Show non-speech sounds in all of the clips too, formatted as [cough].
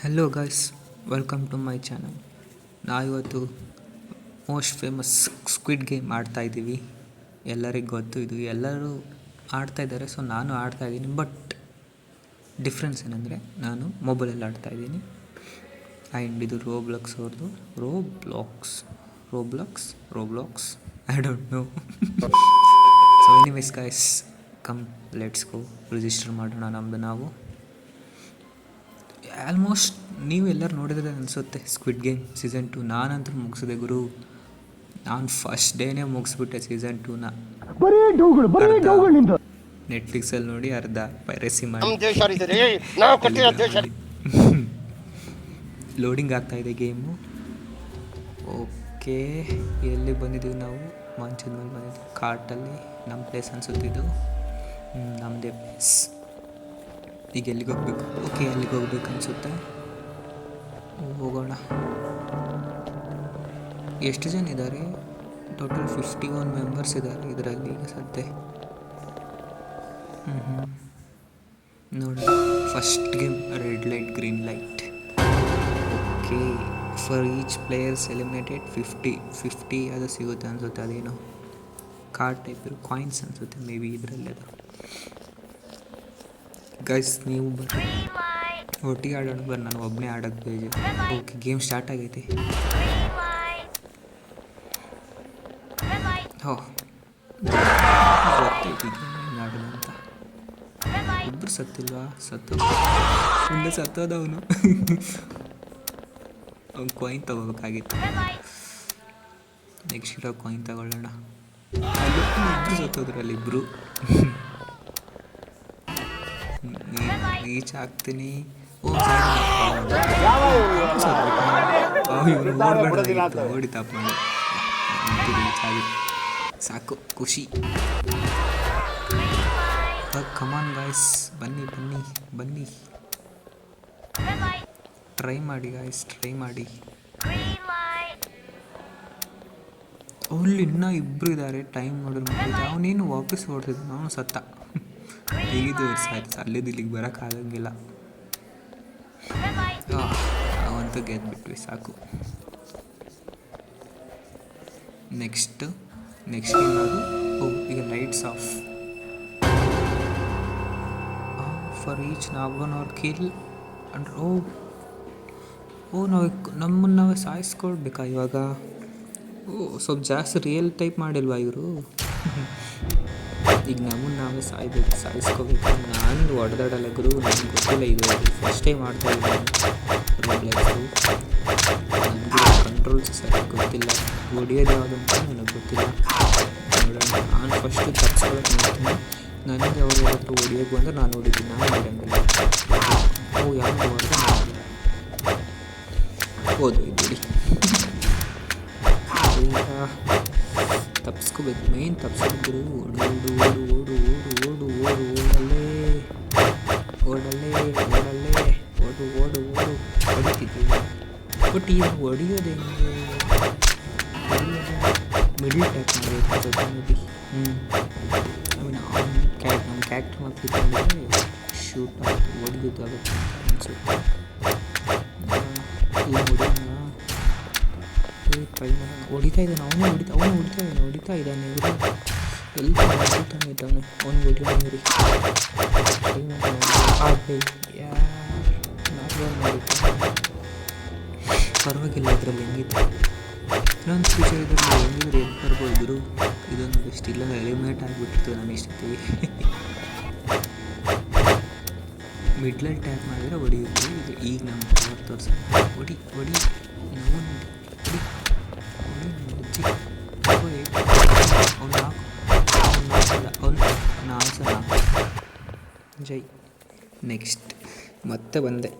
Hello guys welcome to my channel ನಾವಿವತ್ತು most famous squid game ಆಡ್ತಾ ಇದ್ದೀವಿ. ಎಲ್ಲರಿಗೂ ಗೊತ್ತು ಇದು. ಎಲ್ಲರೂ ಆಡ್ತಾ ಇದ್ದಾರೆ ಸೊ ನಾನು ಆಡ್ತಾ ಇದ್ದೀನಿ ಬಟ್ ಡಿಫ್ರೆನ್ಸ್ ಏನಂದರೆ ನಾನು ಮೊಬೈಲಲ್ಲಿ ಆಡ್ತಾ ಇದ್ದೀನಿ. ಆ್ಯಂಡ್ ಇದು ರೋಬ್ಲಾಕ್ಸ್ ಅವ್ರದ್ದು Roblox Roblox Roblox I don't know so anyways guys come let's go register ಮಾಡೋಣ ನಮ್ಮದು ನಾವು. ಆಲ್ಮೋಸ್ಟ್ ನೀವು ಎಲ್ಲರೂ ನೋಡಿದ್ರೆ ಅನಿಸುತ್ತೆ ಸ್ಕ್ವಿಡ್ ಗೇಮ್ ಸೀಸನ್ ಟು ನಾನಂತೂ ಮುಗಿಸಿದೆ ಗುರು. ನಾನು ಫಸ್ಟ್ ಡೇನೇ ಮುಗಿಸ್ಬಿಟ್ಟೆ ಸೀಸನ್ ಟೂನ ನೆಟ್ಫ್ಲಿಕ್ಸಲ್ಲಿ ನೋಡಿ ಅರ್ಧ ಪೈರಸಿ ಮಾಡಿ. ಲೋಡಿಂಗ್ [laughs] ಆಗ್ತಾ ಇದೆ ಗೇಮು ಓಕೆ ಎಲ್ಲಿ ಬಂದಿದ್ದೀವಿ ನಾವು? ಮಂಚದ ಮೇಲೆ ಬಂದಿದ್ದೀವಿ ಕಾರ್ಟಲ್ಲಿ ನಮ್ಮ ಪ್ಲೇಸ್ ಅನಿಸುತ್ತಿದ್ದು ನಮ್ಮದೇ ಪ್ಲೇಸ್ ಈಗ ಎಲ್ಲಿಗೆ ಹೋಗ್ಬೇಕು? ಓಕೆ, ಎಲ್ಲಿಗೆ ಹೋಗ್ಬೇಕು ಅನಿಸುತ್ತೆ? ಹೋಗೋಣ. ಎಷ್ಟು ಜನ ಇದ್ದಾರೆ? ಟೋಟಲ್ ಫಿಫ್ಟಿ ಒನ್ ಮೆಂಬರ್ಸ್ ಇದ್ದಾರೆ ಇದರಲ್ಲಿ ಈಗ ಸದ್ಯ. ಹ್ಞೂ ಹ್ಞೂ ನೋಡಿ first game red light green light okay for each players eliminated fifty fifty ಅದು ಸಿಗುತ್ತೆ ಅನಿಸುತ್ತೆ ಅದೇನೋ. ಕಾರ್ಡ್ ಟೈಪ್ ಕಾಯಿನ್ಸ್ ಅನಿಸುತ್ತೆ ಮೇ ಬಿ ಇದರಲ್ಲಿ ಅದು ಗೈಸ್ ನೀವು ಒಟ್ಟಿಗೆ ಆಡೋಣ ಬರ್ರಿ ನಾನು ಒಬ್ಬನೇ ಆಡೋದು ಬೇಜು ಓಕೆ ಗೇಮ್ ಸ್ಟಾರ್ಟ್ ಆಗೈತಿ. ಹೋ. ಗೊತ್ತೈತಿ ಸತ್ತಿಲ್ವಾ? ಸತ್ತು ಮುಂದೆ ಸತ್ತೋದ ಅವನು ಅವ್ನು ಕಾಯಿನ್ ತಗೋಬೇಕಾಗಿತ್ತು. ನೆಕ್ಸ್ಟ್ ಇರೋ ಕಾಯಿನ್ ತಗೊಳ್ಳೋಣ. ಇಬ್ಬರು ಸತ್ತೋದ್ರಲ್ಲಿ ಇಬ್ಬರು ರೀಚ್ ಆಗ್ತೀನಿ. ಓಡಿ ತಪ್ಪ ರೀಚ್ ಸಾಕು, ಖುಷಿ. ಕಮಾನ್ ಗಾಯ್ಸ್ ಬನ್ನಿ ಬನ್ನಿ ಬನ್ನಿ. ಟ್ರೈ ಮಾಡಿ ಗಾಯ್ಸ್ ಟ್ರೈ ಮಾಡಿ. ಅಲ್ಲಿ ಇನ್ನೂ ಇಬ್ಬರು ಇದ್ದಾರೆ ಟೈಮ್ ನೋಡಿದ್ರೆ ಅವನೇನು ವಾಪಸ್ ಓಡ್ತಿದ್ದ ಅವನು ಸತ್ತ. ಐದು ವರ್ಷ ಆಯ್ತು ಅಲ್ಲಿದ್ದು ಇಲ್ಲಿಗೆ ಬರೋಕ್ಕಾಗಂಗಿಲ್ಲ ಅವಂತೂ ಗೆದ್ಬಿಟ್ವಿ, ಸಾಕು. ನೆಕ್ಸ್ಟ್ ನೆಕ್ಸ್ಟ್ ಏನಾದ್ರು ಓ, ಈಗ ಲೈಟ್ಸ್ ಆಫ್ ಫಾರ್ ಈಚ್ ನಾವು ಅವ್ರ ಕಿಲ್ ಅಂಡ್ ಓ ಓ, ನಾವು ನಮ್ಮನ್ನು ನಾವೇ ಸಾಯಿಸ್ಕೊಳ್ಬೇಕಾ ಇವಾಗ? ಓ, ಸ್ವಲ್ಪ ಜಾಸ್ತಿ ರಿಯಲ್ ಟೈಪ್ ಮಾಡಿಲ್ವಾ ಇವರು? ಈಗ ನಮ್ಮನ್ನು ನಾವೇ ಸಾಯ್ಬೇಕು, ಸಾಯಿಸ್ಕೋಬೇಕು ನಾನು ಹೊಡೆದಾಡಲ್ಲ ಗುರು. ನನಗೆ ಗೊತ್ತಿಲ್ಲ ಇದು ಫಸ್ಟ್ ಟೈಮ್ ಮಾಡ್ತಾ ಇದ್ದೀನಿ ನನಗೆ ಕಂಟ್ರೋಲ್ಸ್ ಸರಿ ಗೊತ್ತಿಲ್ಲ. ಹೊಡಿಯೋದು ಯಾವುದು ಅಂತ ನನಗೆ ಗೊತ್ತಿಲ್ಲ. ನೋಡೋಣ. ನಾನು ಫಸ್ಟು ತಪ್ಸ್ಕೊಳಕ್ಕೆ ನೋಡ್ತೀನಿ. ನನಗೆ ಅವ್ರು ಯಾರಾದರೂ ಹೊಡಿಯೋದು ಅಂದರೆ ನಾನು ಹೊಡಿತೀನಿ ನಾನು ಹೊಡಿಯಂಗಿಲ್ಲ ಓ ಯಾರು ಮಾಡಿಲ್ಲ ಓದು, ಇದು [laughs] ಈಗ ತಪ್ಸ್ಕೋಬೇಕು ಮೇನ್ ತಪ್ಸ್ಕೊಂಡ್ರು ಓಡೋಡು ಓಡು ಓಡು ಓಡು ಓಡು ಓಡು ಓಡಲ್ಲೇ ಓಡಲ್ಲೇ ಓಡಲ್ಲೇ ಓಡು ಓಡು ಓಡು ಹೊಡಿತಿದ್ವಿ ಬಟ್ ಈಗ ಹೊಡಿಯೋದೇನು ಮಿಡಿಲ್ ಟ್ಯಾಕ್ ಮಾಡಬೇಕು ನೋಡಿ ಹ್ಞೂ ಐ ಮೀನ್ ಅವ್ನು ಕ್ಯಾಕ್ ನಮ್ಮ ಕ್ಯಾಕ್ಟರ್ ಮಾತ್ರ ಇಟ್ಕೊಂಡ್ರೆ ಶೂಟ್ ಆಗುತ್ತೆ ಹೊಡಿಯೋದು ಆಗುತ್ತೆ ಅನಿಸುತ್ತೆ ಈಗ ಹೊಡಿ ಟ್ರೈ ಮಾಡೋಣ ಹೊಡಿತಾ ಇದ್ದಾನೆ, ಅವನು ಹೊಡಿತಾ ಅವನು ಹೊಡಿತಾ ಇದ್ದಾನೆ ಹೊಡಿತಾ ಇದ್ದಾನೆ ಇವರು. ಎಲ್ಲಿ ಹೊಡಿತಾನೆ ಇದ್ದಾನೆ ಅವನು. ಹೊಡಿ ಆಗಲಿ ಪರವಾಗಿಲ್ಲ, ಇದರಲ್ಲಿ ಹೆಂಗಿತ್ತು? ಇನ್ನೊಂದು ಫ್ಯೂಚರ್ ಇದರಲ್ಲಿ ಹೆಂಗಿದ್ರೆ ಎದ್ದು ಬರ್ಬೋದು? ಇದೊಂದು ಬೆಸ್ಟ್ ಇಲ್ಲ ಎಲಿಮಿನೇಟ್ ಆಗಿಬಿಟ್ಟಿತ್ತು ನಾನು ಇಷ್ಟೊತ್ತಿಗೆ ಮಿಡ್ಲಲ್ಲಿ ಟ್ಯಾಪ್ ಮಾಡಿದ್ರೆ ಹೊಡಿಯುತ್ತೆ. ಈಗ ನಮ್ಮ ಪವರ್ ತೋರಿಸ ಹೊಡಿ ಹೊಡಿ. ನಾವು ಜೈ ನೆಕ್ಸ್ಟ್ ಮತ್ತೆ ಬಂದೆ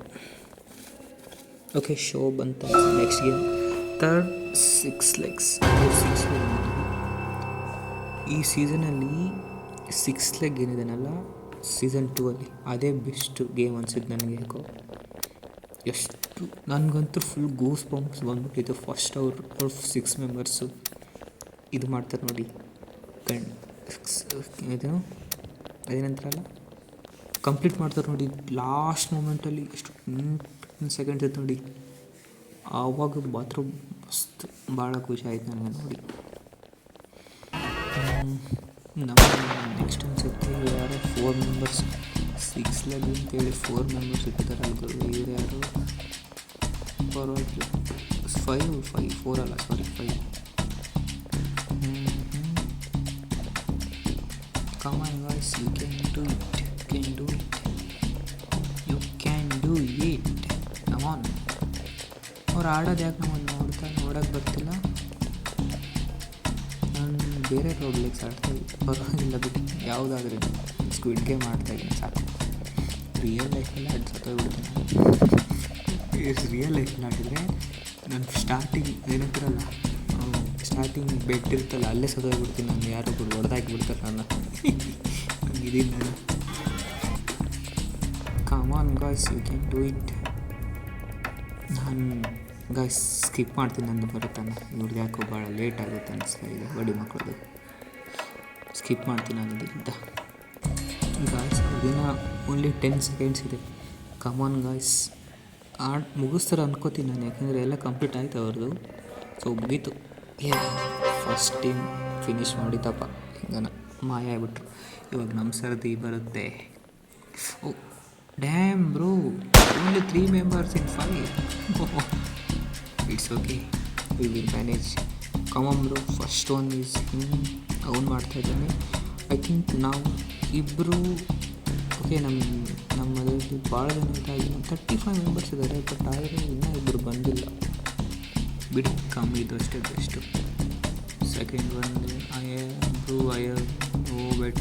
ಓಕೆ ಶೋ ಬಂತ. Next game third six legs six ಈ ಸೀಸನಲ್ಲಿ ಸಿಕ್ಸ್ ಲೆಗ್ ಏನಿದೆನಲ್ಲ ಸೀಸನ್ ಟೂ ಅಲ್ಲಿ. ಅದೇ ಬೆಸ್ಟ್ ಗೇಮ್ ಅನಿಸಿದ್ದು ನನಗೆ ಯಾಕೋ. ಎಷ್ಟು, ನನಗಂತೂ ಫುಲ್ ಗೂಸ್ ಪಂಪ್ಸ್ ಬಂದ್ಬಿಟ್ಟಿತ್ತು ಫಸ್ಟ್ ಅವ್ರು ಅವ್ರ ಸಿಕ್ಸ್ ಮೆಂಬರ್ಸು ಇದು ಮಾಡ್ತಾರೆ ನೋಡಿ. ಕಣ್ ಇದು, ಅದೇನಂತಾರಲ್ಲ? ಕಂಪ್ಲೀಟ್ ಮಾಡ್ತಾರೆ ನೋಡಿ ಲಾಸ್ಟ್ ಮೂಮೆಂಟಲ್ಲಿ ಎಷ್ಟು ಒಂದು ಸೆಕೆಂಡ್ ಇತ್ತು ನೋಡಿ. ಆವಾಗ ಮಾತ್ರ ಮಸ್ತ್ ಭಾಳ ಖುಷಿ ಆಯ್ತು ನನಗೆ ನೋಡಿ. ನಮ್ಮ ನೆಕ್ಸ್ಟ್ ಅನ್ಸುತ್ತೆ ಯಾರು ಫೋರ್ ಮೆಂಬರ್ಸ್ ಸಿಕ್ಸ್ ಲೆಗ್ ಅಂತೇಳಿ ಫೋರ್ ಮೆಂಬರ್ಸ್ ಇಟ್ಟಿದ್ದಾರೆ. ಅಲ್ಲಿ ಇವ್ರು ಯಾರು? ಪರವಾಗಿಲ್ಲ. ಫೈವ್ ಫೈವ್ ಫೋರ್ ಅಲ್ಲ ಸಾರಿ ಫೈವ್ ಅವ್ರು ಆಡೋದು ಯಾಕೆ ನಾವು ನೋಡ್ತಾ ನೋಡೋಕ್ಕೆ ಬರ್ತಿಲ್ಲ? ನಾನು ಬೇರೆ ಹೋಗ್ಲಿಕ್ಕೆ ಆಡ್ತಾ ಬರೋದಿಲ್ಲ ಬಿಟ್ಟು ಯಾವುದಾದ್ರೂ ಸ್ಕ್ವಿಡ್ ಗೇಮ್ ಆಡ್ತಾ ಇದ್ದೀನಿ, ಸಾಕು. ರಿಯಲ್ ಲೈಫಲ್ಲಿ ಆಡಿ ಸತ್ತೋಗ್ಬಿಡ್ತೀನಿ. ರಿಯಲ್ ಲೈಫಲ್ಲಿ ಆಡಿದರೆ ನಾನು ಸ್ಟಾರ್ಟಿಂಗ್ ಏನಂತಿರಲ್ಲ ಸ್ಟಾರ್ಟಿಂಗ್ ಬೆಡ್ ಇರ್ತಲ್ಲ ಅಲ್ಲೇ ಸತ್ತೋಗ್ಬಿಡ್ತೀನಿ. ನಾನು ಯಾರು ಹೊಡೆದಾಕಿಬಿಡ್ತಾರೆ ನನ್ನ. ಇದೀನಿ ನಾನು come on guys you can do it ನಾನು ಗಾಯ್ಸ್ ಸ್ಕಿಪ್ ಮಾಡ್ತೀನಿ, ನಂದು ಬರುತ್ತಾನೆ ಇವ್ರಿಗೆ ಯಾಕೋ ಭಾಳ ಲೇಟ್ ಆಗುತ್ತೆ ಅನಿಸ್ತಾ ಇದೆ, ಬಡಿ ಮಕ್ಕಳದು ಸ್ಕಿಪ್ ಮಾಡ್ತೀನಿ ನಾನು ಗಾಯ್ಸ್ ದಿನ ಓನ್ಲಿ ಟೆನ್ ಸೆಕೆಂಡ್ಸ್ ಇದೆ. ಕಮಾನ್ ಗಾಯ್ಸ್ ಆಡ್ ಮುಗಿಸ್ತಾರೆ ಅನ್ಕೋತೀನಿ ನಾನು, ಯಾಕಂದರೆ ಎಲ್ಲ ಕಂಪ್ಲೀಟ್ ಆಯ್ತು ಅವ್ರದ್ದು ಸೊ ಮುಗೀತು. ಫಸ್ಟ್ ಟೀಮ್ ಫಿನಿಶ್ ಮಾಡಿತಪ್ಪ ಹಿಂಗನ ಮಾಯ ಆಗ್ಬಿಟ್ರು. ಇವಾಗ ನಮ್ಮ ಸರದಿ ಬರುತ್ತೆ. ಓ damn bro only three members in five it's okay we will manage come on bro first one is ಅವ್ನು ಮಾಡ್ತಾ ಇದ್ದಾನೆ ಐ ಥಿಂಕ್ ನಾವು ಇಬ್ಬರು ಓಕೆ ನಮ್ಮ ನಮ್ಮ ನಮ್ಮದರಲ್ಲಿ ಭಾಳ ಜನ ಇದಾಗಿ ತರ್ಟಿ ಫೈವ್ ಮೆಂಬರ್ಸ್ ಇದ್ದಾರೆ ಬಟ್ ಆದರೆ ಇನ್ನೂ ಇಬ್ಬರು ಬಂದಿಲ್ಲ. ಬಿಡಿ ಕಮ್ಮಿ ಇದು ಅಷ್ಟೇ best second one I bro I oh bet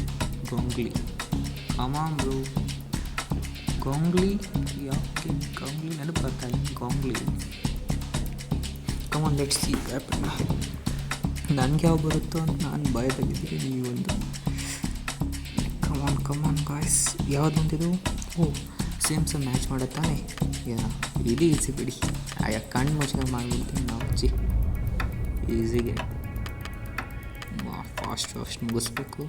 ಗೊಂಗ್ಲಿ come on bro ಗೊಂಗ್ಲಿ ಯಾಕೆ ಗೊಂಗ್ಲಿ ನೆನಪು ಬರ್ತಾ ಇದೆ ಗೊಂಗ್ಲಿ ಕಮಾನ್ ಲೆಟ್ಸ್ ಸಿ ನನಗೆ ಯಾವ ಬರುತ್ತೋ ಅಂತ ನಾನು ಭಯದಲ್ಲಿದ್ದೀನಿ, ಈ ಒಂದು. ಕಮಾನ್ ಕಮಾನ್ ಯಾವ್ದು ಅಂತಿದ್ದು ಓ ಸೇಮ್ ಸೇಮ್ ಮ್ಯಾಚ್ ಮಾಡುತ್ತಾನೆ ಇದು ಈಸಿ ಬಿಡಿ. ಆಯಾ ಕಣ್ಣು ಮುಚ್ಕೊಂಡು ಮಾಡ್ಬಿಡ್ತೀನಿ ನಾವು ಚಿ ಈಸಿಗೆ ಫಾಸ್ಟ್ ಫಾಸ್ಟ್ ಮುಗಿಸ್ಬೇಕು.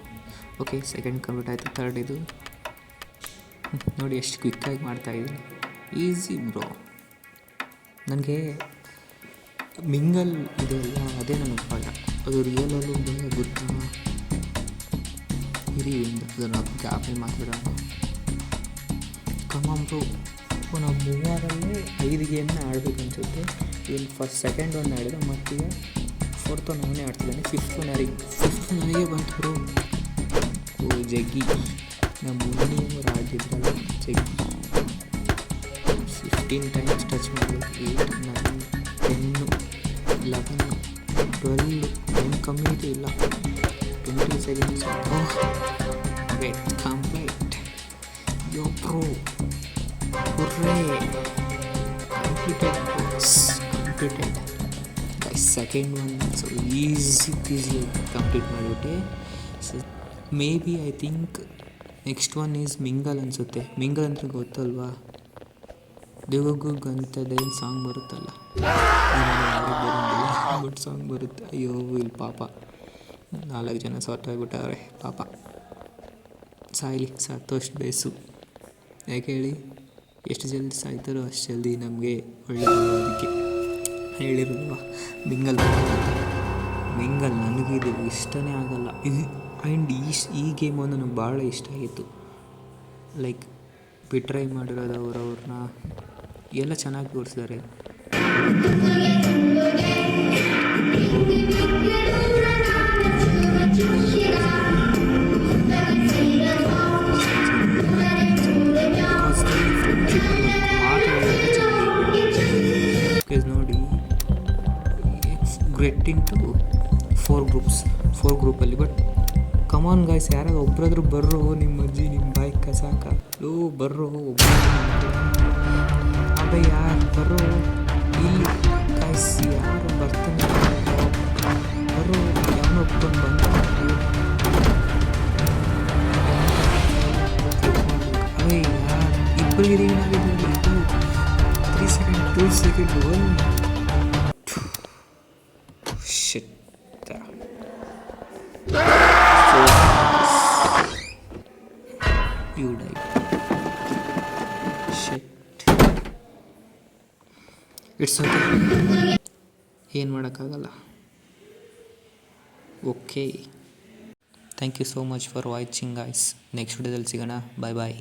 ಓಕೆ ಸೆಕೆಂಡ್ ಕಂಪ್ಲೀಟ್ ಆಯಿತು ಥರ್ಡ್ ಇದು. ನೋಡಿ, ಎಷ್ಟು ಕ್ವಿಕ್ಕಾಗಿ ಮಾಡ್ತಾಯಿದ್ದೀನಿ ಈಸಿ ಬ್ರೋ ನನಗೆ ಮಿಂಗಲ್ ಇದೆಯಲ್ಲ ಅದೇ ನನಗೆ ಪಾಠ ಅದು ರಿಯಲಲ್ಲೂ ಬೇಗ ಗೊತ್ತಾ ಇರಿ ಅದನ್ನು ಆಮೇಲೆ ಮಾತಾಡೋಣ ಬ್ರೋ ನಾವು ಮೂವರಲ್ಲೇ ಐದು ಗೇಮ್ನ ಆಡಬೇಕು ಅನ್ಸುತ್ತೆ ಇಲ್ಲಿ ಫಸ್ಟ್ ಸೆಕೆಂಡ್ ಒಂದು ಆಡಿದೆ ಮತ್ತೆ ಫೋರ್ತ್ ಒನ್ ಅವನೇ ಆಡ್ತಿದ್ದಾನೆ. ಫಿಫ್ತ್ ಒನ್ ಫಿಫ್ತ್ ನನಗೆ ಬಂತು ಓ, ಜಗ್ಗಿ. ನಮ್ಮ ಮುನ್ನಿಯವರು ಆಡಿದ್ರಲ್ಲ ಜಗ್ಗಿ. ಫಿಫ್ಟೀನ್ ಟೈಮ್ಸ್ ಟಚ್ ಮಾಡಬೇಕು ಏಯ್ಟ್ ನೈನ್ ಲೆವೆನ್ ಟ್ವೆಲ್ ಏನು ಕಮ್ಮಿ ಇಲ್ಲ twenty seconds wait complete yo pro hurray completed box completed second one so easy peasy complete ಮಾಡಿಬಿಟ್ಟೆ so maybe I think next one is mingle ಅನಿಸುತ್ತೆ. Mingle ಅಂತ ಗೊತ್ತಲ್ವಾ? ದೇವಗುಗ್ ಅಂತದೇನು ಸಾಂಗ್ ಬರುತ್ತಲ್ಲ. ಬಟ್ ಸಾಂಗ್ ಬರುತ್ತೆ? ಅಯ್ಯೋ, ಇಲ್ಲಿ ಪಾಪ. ನಾಲ್ಕು ಜನ ಸೊಟ್ಟಾಗ್ಬಿಟ್ಟವ್ರೆ ಪಾಪ. ಸಾಯ್ಲಿ ಸತ್ತೋಷ್ಟು ಬೇಸು. ಯಾಕೆ ಹೇಳಿ? ಎಷ್ಟು ಜಲ್ದಿ ಸಾಯ್ತಾರೋ ಅಷ್ಟು ಜಲ್ದಿ ನಮಗೆ ಒಳ್ಳೆಯದಕ್ಕೆ ಹೇಳಿರಲ್ವಾ? ಮಿಂಗಲ್ ಮಿಂಗಲ್ ನನಗಿದು ಇಷ್ಟನೇ ಆಗಲ್ಲ. ಆ್ಯಂಡ್ ಈ ಈ ಗೇಮ್ ಒಂದು ನನಗೆ ಭಾಳ ಇಷ್ಟ ಆಗಿತ್ತು. ಲೈಕ್ ಬಿಟ್ರೈ ಮಾಡಿರೋದು ಅವ್ರವ್ರನ್ನ ಎಲ್ಲ ಚೆನ್ನಾಗಿ ತೋರಿಸಿದ್ದಾರೆ ನೋಡಿ. Great into four groups four ಗ್ರೂಪಲ್ಲಿ ಬಟ್ ಕಮಾನ್ ಗಾಯ್ಸ್ ಯಾರೋ ಒಬ್ರಾದ್ರು ಬರ್ರು ನಿಮ್ಮ ಅಜ್ಜಿ ನಿಮ್ಮ ಬೈಕ್ ಕಸಾಕ ಲೋ, ಬರ್ರೋ ಒಬ್ಬ ಅಬ್ಬ ಯಾರು ಬರ್ರು? ಇಲ್ಲಿ ಗಾಯ್ಸ್ ಯಾರು ಬರ್ತಾನೆ ಇಟ್ಸ್ ಓಕೆ. ಏನು ಮಾಡೋಕ್ಕಾಗಲ್ಲ. Okay. Thank you so much for watching guys next ವಿಡಿಯೋದಲ್ಲಿ ಸಿಗೋಣ. ಬಾಯ್ ಬಾಯ್